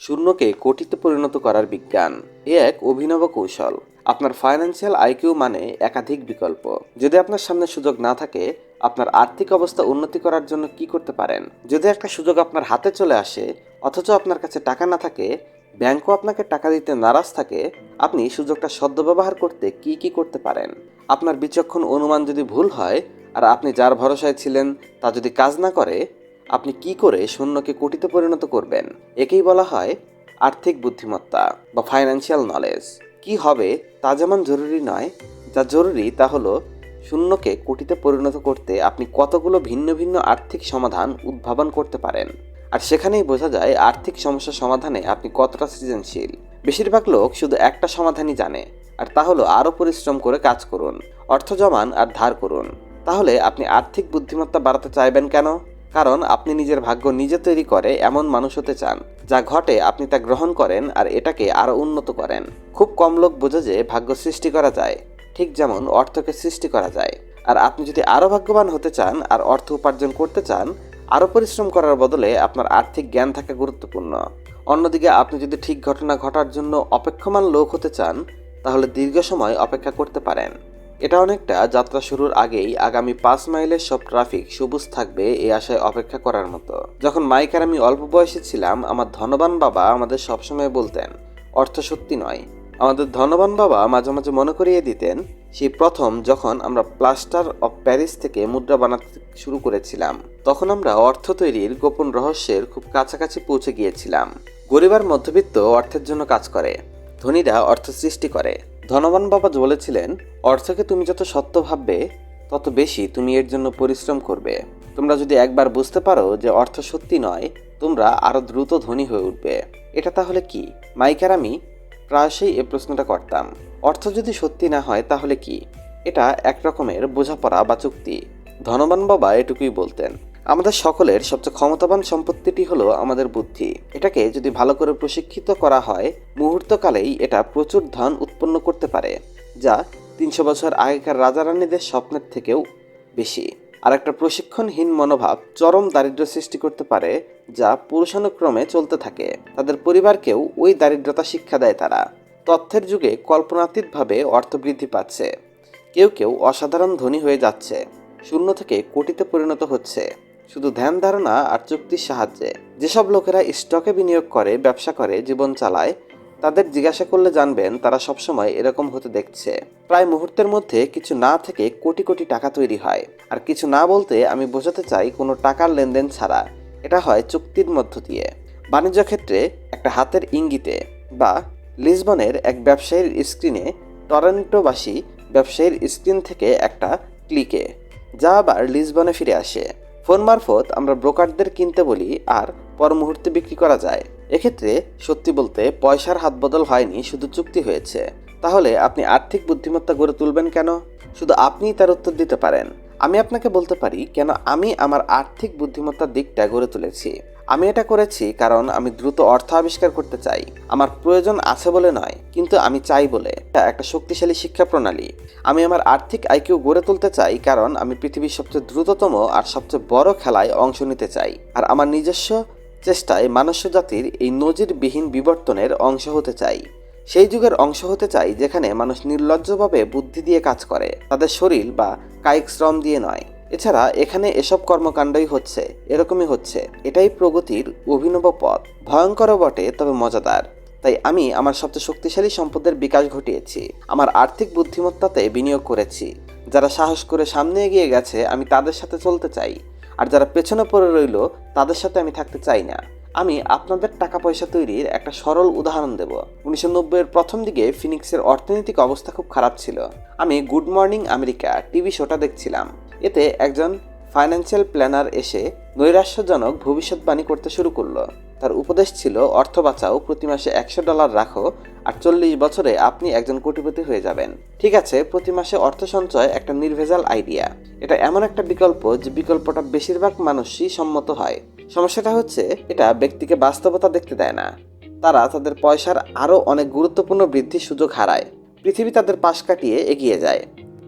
শূন্যকে কোটিতে পরিণত করার বিজ্ঞান। এ এক অভিনব কৌশল। আপনার ফাইন্যান্সিয়াল আইকিউ মানে একাধিক বিকল্প। যদি আপনার সামনে সুযোগ না থাকে, আপনার আর্থিক অবস্থা উন্নতি করার জন্য কি করতে পারেন? যদি একটা সুযোগ আপনার হাতে চলে আসে, অথচ আপনার কাছে টাকা না থাকে ব্যাংকও আপনাকে টাকা দিতে নারাজ থাকে, আপনি সুযোগটা সদ্ব্যবহার করতে কি কি করতে পারেন? আপনার বিচক্ষণ অনুমান যদি ভুল হয়, আর আপনি যার ভরসায় ছিলেন, তা যদি কাজ না করে আপনি কি করে শূন্যকে কোটিতে পরিণত করবেন? একেই বলা হয় আর্থিক বুদ্ধিমত্তা বা ফাইন্যান্সিয়াল নলেজ কি হবে তা যেমন জরুরি নয়, যা জরুরি তা হলো শূন্যকে কোটিতে পরিণত করতে আপনি কতগুলো ভিন্ন ভিন্ন আর্থিক সমাধান উদ্ভাবন করতে পারেন। আর সেখানেই বোঝা যায় আর্থিক সমস্যা সমাধানে আপনি কতটা সৃজনশীল। বেশিরভাগ লোক শুধু একটা সমাধানই জানে, আর তা হলো আরও পরিশ্রম করে কাজ করুন, অর্থ জমান আর ধার করুন। তাহলে আপনি আর্থিক বুদ্ধিমত্তা বাড়াতে চাইবেন কেন? কারণ আপনি নিজের ভাগ্য নিজে তৈরি করে এমন মানুষ হতে চান, যা ঘটে আপনি তা গ্রহণ করেন আর এটাকে আরও উন্নত করেন। খুব কম লোক বোঝে যে ভাগ্য সৃষ্টি করা যায়, ঠিক যেমন অর্থকে সৃষ্টি করা যায়। আর আপনি যদি আরও ভাগ্যবান হতে চান আর অর্থ উপার্জন করতে চান, আরও পরিশ্রম করার বদলে আপনার আর্থিক জ্ঞান থাকা গুরুত্বপূর্ণ। অন্যদিকে আপনি যদি ঠিক ঘটনা ঘটার জন্য অপেক্ষমান লোক হতে চান, তাহলে দীর্ঘ সময় অপেক্ষা করতে পারেন। এটা অনেকটা যাত্রা শুরুর আগেই আগামী পাঁচ মাইলের সব ট্রাফিক সবুজ থাকবে এই আশায় অপেক্ষা করার মতো। যখন মাইক আর আমি অল্প বয়সে ছিলাম, আমার ধনবান বাবা আমাদের সবসময় বলতেন, অর্থ সত্যি নয়। আমাদের ধনবান বাবা মাঝে মাঝে মনে করিয়ে দিতেন, সেই প্রথম যখন আমরা প্লাস্টার অফ প্যারিস থেকে মুদ্রা বানাতে শুরু করেছিলাম, তখন আমরা অর্থ তৈরির গোপন রহস্যের খুব কাছাকাছি পৌঁছে গিয়েছিলাম। গরিবার মধ্যবিত্ত অর্থের জন্য কাজ করে, ধনীরা অর্থ সৃষ্টি করে। ধনবান বাবা বলেছিলেন, অর্থকে তুমি যত সত্য ভাববে, তত বেশি তুমি এর জন্য পরিশ্রম করবে। তোমরা যদি একবার বুঝতে পারো যে অর্থ সত্যি নয়, তোমরা আরও দ্রুত ধনী হয়ে উঠবে। এটা তাহলে কি? মাইকার আমি প্রায়শই এ প্রশ্নটা করতাম। অর্থ যদি সত্যি না হয়, তাহলে কি? এটা এক রকমের বোঝাপড়া বা চুক্তি। ধনবান বাবা এটুকুই বলতেন। আমাদের সকলের সবচেয়ে ক্ষমতাবান সম্পত্তিটি হলো আমাদের বুদ্ধি। এটাকে যদি ভালো করে প্রশিক্ষিত করা হয়, মুহূর্তকালেই এটা প্রচুর ধন উৎপন্ন করতে পারে, যা তিনশো বছর আগেকার রাজা রানীদের স্বপ্নের থেকেও বেশি। আর একটা প্রশিক্ষণহীন মনোভাব চরম দারিদ্র্য সৃষ্টি করতে পারে, যা পুরুষানুক্রমে চলতে থাকে। তাদের পরিবারকেও ওই দারিদ্রতা শিক্ষা দেয় তারা। তথ্যের যুগে কল্পনাতীতভাবে অর্থ বৃদ্ধি পাচ্ছে। কেউ কেউ অসাধারণ ধনী হয়ে যাচ্ছে। শূন্য থেকে কোটিতে পরিণত হচ্ছে। শুধু ধ্যান ধারণা আর চুক্তির সাহায্যে। যেসব লোকেরা স্টকে বিনিয়োগ করে, ব্যবসা করে, জীবন চালায়, তাদের জিজ্ঞাসা করলে জানবেন তারা সবসময় এরকম হতে দেখছে। প্রায় মুহূর্তের মধ্যে কিছু না থেকে কোটি কোটি টাকা তৈরি হয়। আর কিছু না বলতে আমি বোঝাতে চাই কোনো টাকার লেনদেন ছাড়া। এটা হয় চুক্তির মধ্য দিয়ে। বাণিজ্য ক্ষেত্রে একটা হাতের ইঙ্গিতে বা লিসবনের এক ব্যবসায়ীর স্ক্রিনে টরেন্টোবাসী ব্যবসায়ীর স্ক্রিন থেকে একটা ক্লিকে, যা আবার লিসবনে ফিরে আসে। ফোন মারফত আমরা ব্রোকারদের কিনতে বলি আর পর মুহূর্তে বিক্রি করা যায়। এক্ষেত্রে সত্যি বলতে পয়সার হাত বদল হয়নি, শুধু চুক্তি হয়েছে। তাহলে আপনি আর্থিক বুদ্ধিমত্তা গড়ে তুলবেন কেন? শুধু আপনিই তার উত্তর দিতে পারেন। আমি আপনাকে বলতে পারি, কেন আমি আমার আর্থিক বুদ্ধিমত্তার দিকটা গড়ে তুলেছি। আমি এটা করেছি কারণ আমি দ্রুত অর্থ আবিষ্কার করতে চাই। আমার প্রয়োজন আছে বলে নয়, কিন্তু আমি চাই বলে। এটা একটা শক্তিশালী শিক্ষা প্রণালী। আমি আমার আর্থিক আইকিউ গড়ে তুলতে চাই কারণ আমি পৃথিবীর সবচেয়ে দ্রুততম আর সবচেয়ে বড় খেলায় অংশ নিতে চাই। আর আমার নিজস্ব চেষ্টায় মানব জাতির এই নজিরবিহীন বিবর্তনের অংশ হতে চাই। সেই যুগের অংশ হতে চাই যেখানে মানুষ নির্লজ্জভাবে বুদ্ধি দিয়ে কাজ করে। তাদের শরীর বা কায়িক শ্রম দিয়ে নয়। এছাড়া এখানে এসব কর্মকাণ্ডই হচ্ছে, এরকমই হচ্ছে। এটাই প্রগতির অভিনব পথ। ভয়ঙ্কর বটে, তবে মজাদার। তাই আমি আমার সবচেয়ে শক্তিশালী সম্পদের বিকাশ ঘটিয়েছি। আমার আর্থিক বুদ্ধিমত্তাতে বিনিয়োগ করেছি। যারা সাহস করে সামনে এগিয়ে গেছে, আমি তাদের সাথে চলতে চাই। আর যারা পেছনে পড়ে রইল, তাদের সাথে আমি থাকতে চাই না। আমি আপনাদের টাকা পয়সা তৈরির একটা সরল উদাহরণ দেব। উনিশশো নব্বইয়ের প্রথম দিকে ফিনিক্সের অর্থনৈতিক অবস্থা খুব খারাপ ছিল। আমি গুড মর্নিং আমেরিকা টিভি শোটা দেখছিলাম। এতে একজন ফাইন্যান্সিয়াল প্ল্যানার এসে নৈরাশ্যজনক ভবিষ্যৎবাণী করতে শুরু করল। তার উপদেশ ছিল, অর্থ বাঁচাও, প্রতি মাসে একশো ডলার রাখো, আর চল্লিশ বছরে আপনি একজন কোটিপতি হয়ে যাবেন। ঠিক আছে, প্রতি মাসে অর্থ সঞ্চয় একটা নির্ভেজাল আইডিয়া। এটা এমন একটা বিকল্প যে বিকল্পটা বেশিরভাগ মানুষই সম্মত হয়। সমস্যাটা হচ্ছে, এটা ব্যক্তিকে বাস্তবতা দেখতে দেয় না। তারা তাদের পয়সার আরও অনেক গুরুত্বপূর্ণ বৃদ্ধির সুযোগ হারায়। পৃথিবী তাদের পাশ কাটিয়ে এগিয়ে যায়।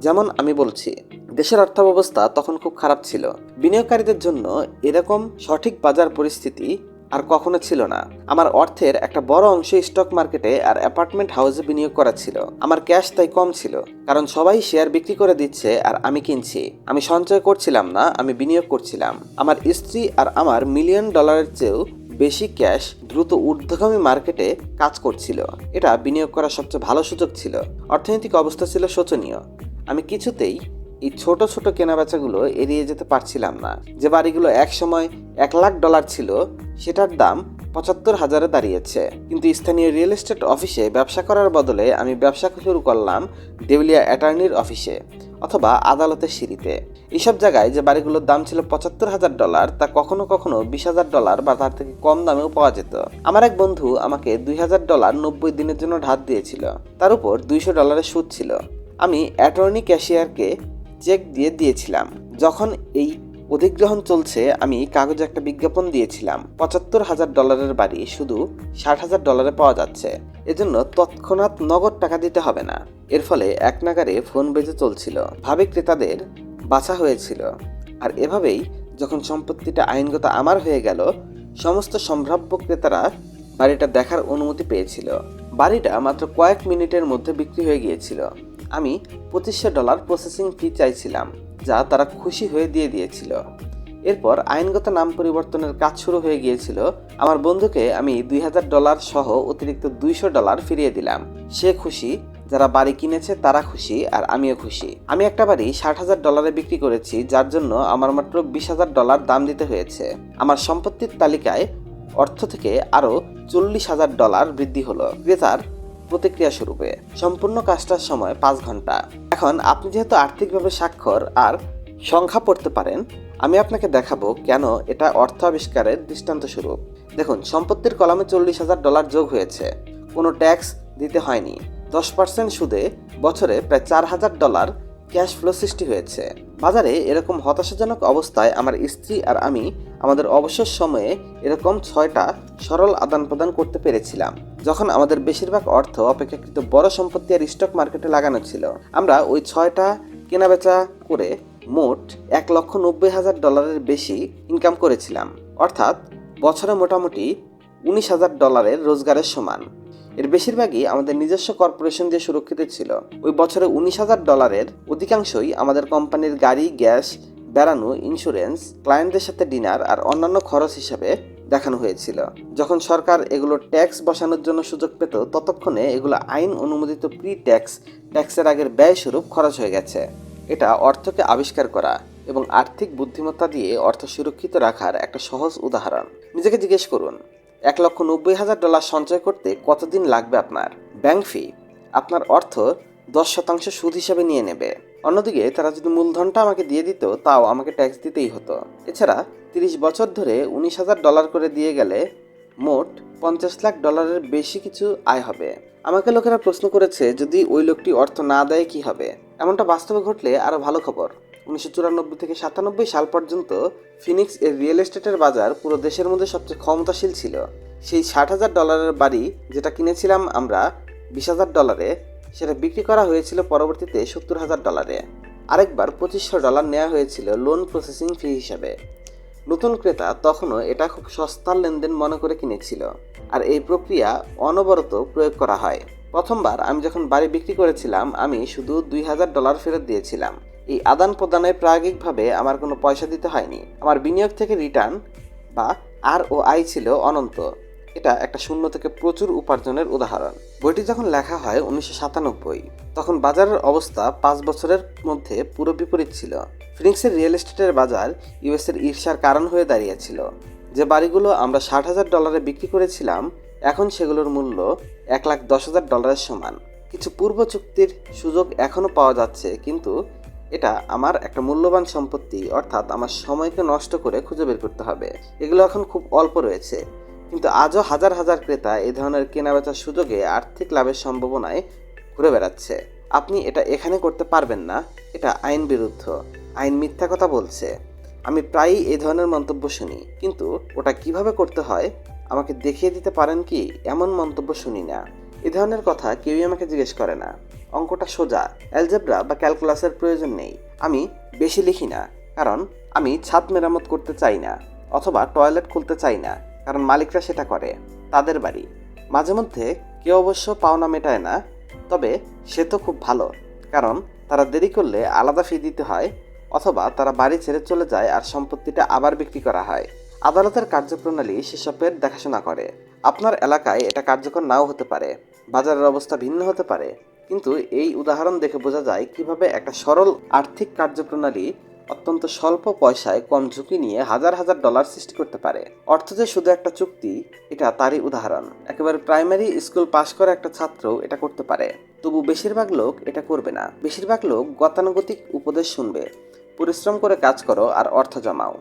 যেমন আমি বলছি, দেশের অর্থব্যবস্থা তখন খুব খারাপ ছিল। বিনিয়োগকারীদের জন্য এরকম সঠিক বাজার পরিস্থিতি আর কখনো ছিল না। আমার অর্থের একটা বড় অংশ স্টক মার্কেটে আর অ্যাপার্টমেন্ট হাউসে বিনিয়োগ করা ছিল। আমার ক্যাশ তাই কম ছিল, কারণ সবাই শেয়ার বিক্রি করে দিচ্ছে আর আমি কিনছি। আমি সঞ্চয় করছিলাম না, আমি বিনিয়োগ করছিলাম। আমার স্ত্রী আর আমার মিলিয়ন ডলারের চেয়েও বেশি ক্যাশ দ্রুত ঊর্ধ্বগামী মার্কেটে কাজ করছিল। এটা বিনিয়োগ করার সবচেয়ে ভালো সুযোগ ছিল। অর্থনৈতিক অবস্থা ছিল শোচনীয়। আমি কিছুতেই এই ছোট ছোট কেনাবেচাগুলো এড়িয়ে যেতে পারছিলাম না। যে বাড়িগুলো এক সময় এক লাখ ডলার ছিল, সেটার দাম পঁচাত্তর হাজারে দাঁড়িয়েছে। কিন্তু স্থানীয় রিয়েল এস্টেট অফিসে ব্যবসা করার বদলে আমি ব্যবসা শুরু করলাম দেউলিয়া অ্যাটর্নির অফিসে অথবা আদালতের সিঁড়িতে। এইসব জায়গায় যে বাড়িগুলোর দাম ছিল পঁচাত্তর হাজার ডলার, তা কখনো কখনো বিশ হাজার ডলার বা তার থেকে কম দামেও পাওয়া যেত। আমার এক বন্ধু আমাকে দুই হাজার ডলার নব্বই দিনের জন্য ধার দিয়েছিল। তার উপর দুইশো ডলারের সুদ ছিল। আমি অ্যাটর্নি ক্যাশিয়ারকে চেক দিয়ে দিয়েছিলাম। যখন এই অধিগ্রহণ চলছে, আমি কাগজে একটা বিজ্ঞাপন দিয়েছিলাম। পঁচাত্তর হাজার ডলারের বাড়ি, শুধু ষাট হাজার ডলারে পাওয়া যাচ্ছে। এজন্য তৎক্ষণাৎ নগদ টাকা দিতে হবে না। এর ফলে এক নাগারে ফোন বেজে চলছিল। ভাবে ক্রেতাদের বাছা হয়েছিল। আর এভাবেই যখন সম্পত্তিটা আইনগত আমার হয়ে গেল, সমস্ত সম্ভাব্য ক্রেতারা বাড়িটা দেখার অনুমতি পেয়েছিল। বাড়িটা মাত্র কয়েক মিনিটের মধ্যে বিক্রি হয়ে গিয়েছিল। আমি পঁচিশশো ডলার প্রসেসিং ফি চাইছিলাম, যা তারা খুশি হয়ে দিয়ে দিয়েছিল। এরপর আইনগত নাম পরিবর্তনের কাজ শুরু হয়ে গিয়েছিল। আমার বন্ধুকে আমি দুই হাজার ডলার সহ অতিরিক্ত দুইশো ডলার ফিরিয়ে দিলাম। সে খুশি, যারা বাড়ি কিনেছে তারা খুশি, আর আমিও খুশি। আমি একটা বাড়ি ষাট হাজার ডলারে বিক্রি করেছি, যার জন্য আমার মাত্র বিশ হাজার ডলার দাম দিতে হয়েছে। আমার সম্পত্তির তালিকায় অর্থ থেকে আরও চল্লিশ হাজার ডলার বৃদ্ধি হলো। ক্রেতার প্রতিক্রিয়া স্বরূপে সম্পূর্ণ কাজটার সময় পাঁচ ঘণ্টা। এখন আপনি যেহেতু আর্থিকভাবে স্বাক্ষর আর সংখ্যা পড়তে পারেন, আমি আপনাকে দেখাবো কেন এটা অর্থ আবিষ্কারের দৃষ্টান্ত স্বরূপ দেখুন, সম্পত্তির কলামে চল্লিশ হাজার ডলার যোগ হয়েছে। কোনো ট্যাক্স দিতে হয়নি। দশ পার্সেন্ট সুদে বছরে প্রায় চার হাজার ডলার ক্যাশ ফ্লো সৃষ্টি হয়েছে। বাজারে এরকম হতাশাজনক অবস্থায় আমার স্ত্রী আর আমি আমাদের অবসর সময়ে এরকম ছয়টা সরল আদান প্রদান করতে পেরেছিলাম, যখন আমাদের বেশিরভাগ অর্থ অপেক্ষাকৃত বড় সম্পত্তি আর স্টক মার্কেটে লাগানো ছিল। আমরা ওই ছয়টা কেনাবেচা করে মোট এক লক্ষ নব্বই হাজার ডলারের বেশি ইনকাম করেছিলাম। অর্থাৎ বছরে মোটামুটি উনিশ হাজার ডলারের রোজগারের সমান। এর বেশিরভাগই আমাদের নিজস্ব কর্পোরেশন দিয়ে সুরক্ষিত ছিল। ওই বছরে উনিশ হাজার ডলারের অধিকাংশই আমাদের কোম্পানির গাড়ি, গ্যাস, বেড়ানো ইন্স্যুরেন্স ক্লায়েন্টদের সাথে ডিনার আর অন্যান্য খরচ হিসাবে দেখানো হয়েছিল। যখন সরকার এগুলো ট্যাক্স বসানোর জন্য সুযোগ পেত, ততক্ষণে এগুলো আইন অনুমোদিত প্রি ট্যাক্স ট্যাক্সের আগের ব্যয়স্বরূপ খরচ হয়ে গেছে। এটা অর্থকে আবিষ্কার করা এবং আর্থিক বুদ্ধিমত্তা দিয়ে অর্থ সুরক্ষিত রাখার একটা সহজ উদাহরণ। নিজেকে জিজ্ঞেস করুন এক লক্ষ নব্বই হাজার ডলার সঞ্চয় করতে কতদিন লাগবে আপনার? Bank fee? আপনার অর্থ দশ শতাংশ সুদ হিসাবে নিয়ে নেবে। অন্যদিকে তারা যদি মূলধনটা আমাকে দিয়ে দিত, তাও আমাকে ট্যাক্স দিতেই হতো। এছাড়া তিরিশ বছর ধরে উনিশ হাজার ডলার করে দিয়ে গেলে মোট পঞ্চাশ লাখ ডলারের বেশি কিছু আয় হবে। আমাকে লোকেরা প্রশ্ন করেছে, যদি ওই লোকটি অর্থ না দেয় কি হবে? এমনটা বাস্তবে ঘটলে আরও ভালো খবর। উনিশশো চুরানব্বই থেকে সাতানব্বই সাল পর্যন্ত ফিনিক্স এর রিয়েল এস্টেটের বাজার পুরো দেশের মধ্যে সবচেয়ে ক্ষমতাশীল ছিল। সেই ষাট হাজার ডলারের বাড়ি যেটা কিনেছিলাম আমরা বিশ হাজার ডলারে, সেটা বিক্রি করা হয়েছিল পরবর্তীতে সত্তর হাজার ডলারে। আরেকবার পঁচিশশো ডলার নেওয়া হয়েছিল লোন প্রসেসিং ফি হিসাবে। নতুন ক্রেতা তখনও এটা খুব সস্তার লেনদেন মনে করে কিনেছিল, আর এই প্রক্রিয়া অনবরত প্রয়োগ করা হয়। প্রথমবার আমি যখন বাড়ি বিক্রি করেছিলাম, আমি শুধু দুই হাজার ডলার ফেরত দিয়েছিলাম। এই আদান প্রদানে প্রায়োগিকভাবে আমার কোনো পয়সা দিতে হয়নি। আমার বিনিয়োগ থেকে রিটার্ন বা আর ও আই ছিল অনন্ত। এটা একটা শূন্য থেকে প্রচুর উপার্জনের উদাহরণ। বইটি যখন লেখা হয় উনিশশো সাতানব্বই, তখন বাজারের অবস্থা পাঁচ বছরের মধ্যে পুরো বিপরীত ছিল। ফিনিক্সের রিয়েল এস্টেটের বাজার ইউএসের ঈর্ষার কারণ হয়ে দাঁড়িয়েছিল। যে বাড়িগুলো আমরা ষাট হাজার ডলারে বিক্রি করেছিলাম, এখন সেগুলোর মূল্য এক লাখ দশ হাজার ডলারের সমান। কিছু পূর্ব চুক্তির সুযোগ এখনও পাওয়া যাচ্ছে, কিন্তু এটা আমার একটা মূল্যবান সম্পত্তি, অর্থাৎ আমার সময়কে নষ্ট করে খুঁজে বের করতে হবে। এগুলো এখন খুব অল্প রয়েছে। কিন্তু আজও হাজার হাজার ক্রেতা এই ধরনের কেনাবেচার সুযোগে আর্থিক লাভের সম্ভাবনায় ঘুরে বেড়াচ্ছে। আপনি এটা এখানে করতে পারবেন না। এটা আইন বিরুদ্ধ। আইন মিথ্যা কথা বলছে। আমি প্রায়ই এই ধরনের মন্তব্য শুনি। কিন্তু ওটা কীভাবে করতে হয়? আমাকে দেখিয়ে দিতে পারেন কি? এমন মন্তব্য শুনি না। এ ধরনের কথা কেউই আমাকে জিজ্ঞেস করে না। অঙ্কটা সোজা অ্যালজেব্রা বা ক্যালকুলাসের প্রয়োজন নেই। আমি বেশি লিখি না, কারণ আমি ছাদ মেরামত করতে চাই না, অথবা টয়লেট খুলতে চাই না, কারণ মালিকরা সেটা করে, তাদের বাড়ি। মাঝে মধ্যে কেউ অবশ্য পাওনা মেটায় না, তবে সে তো খুব ভালো, কারণ তারা দেরি করলে আলাদা ফি দিতে হয়, অথবা তারা বাড়ি ছেড়ে চলে যায় আর সম্পত্তিটা আবার বিক্রি করা হয়। আদালতের কার্যপ্রণালী সেসবের দেখাশোনা করে। আপনার এলাকায় এটা কার্যকর নাও হতে পারে, বাজারের অবস্থা ভিন্ন হতে পারে কিন্তু এই উদাহরণ দেখে বোঝা যায় কীভাবে একটা সরল আর্থিক কার্যপ্রণালী অত্যন্ত স্বল্প পয়সায় কম ঝুঁকি নিয়ে হাজার হাজার ডলার সৃষ্টি করতে পারে। অর্থ যে শুধু একটা চুক্তি, এটা তারই উদাহরণ। একেবারে প্রাইমারি স্কুল পাশ করা একটা ছাত্র এটা করতে পারে। তবু বেশিরভাগ লোক এটা করবে না। বেশিরভাগ লোক গতানুগতিক উপদেশ শুনবে। পরিশ্রম করে কাজ করো আর অর্থ জমাও।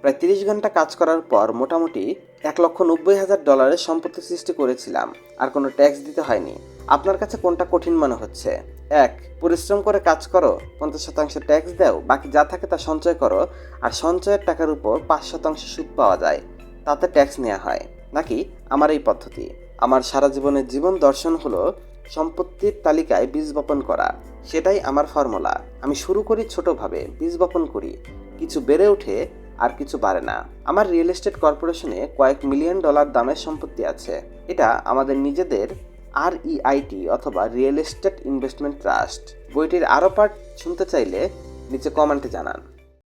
প্রায় তিরিশ ঘণ্টা কাজ করার পর মোটামুটি এক লক্ষ নব্বই হাজার ডলারের সম্পত্তি সৃষ্টি করেছিলাম। আর কোনো ট্যাক্স দিতে হয়নি। আপনার কাছে কোনটা কঠিন মনে হচ্ছে? এক, পরিশ্রম করে কাজ করো, পঞ্চাশ শতাংশ ট্যাক্স দাও, বাকি যা থাকে তা সঞ্চয় করো, আর সঞ্চয়ের টাকার উপর পাঁচ শতাংশ সুদ পাওয়া যায়, তাতে ট্যাক্স নেওয়া হয়। নাকি আমার এই পদ্ধতি? আমার সারা জীবনের জীবন দর্শন হলো সম্পত্তির তালিকায় বীজ বপন করা। সেটাই আমার ফর্মুলা আমি শুরু করি ছোটভাবে, বীজ বপন করি। কিছু বেড়ে ওঠে, আর কিছু বাড়ে না। আমার রিয়েল এস্টেট কর্পোরেশনে কয়েক মিলিয়ন ডলার দামের সম্পত্তি আছে। এটা আমাদের নিজেদের আর ইআইটি অথবা রিয়েল এস্টেট ইনভেস্টমেন্ট ট্রাস্ট বইটির আরও পাঠ শুনতে চাইলে নিচে কমেন্টে জানান।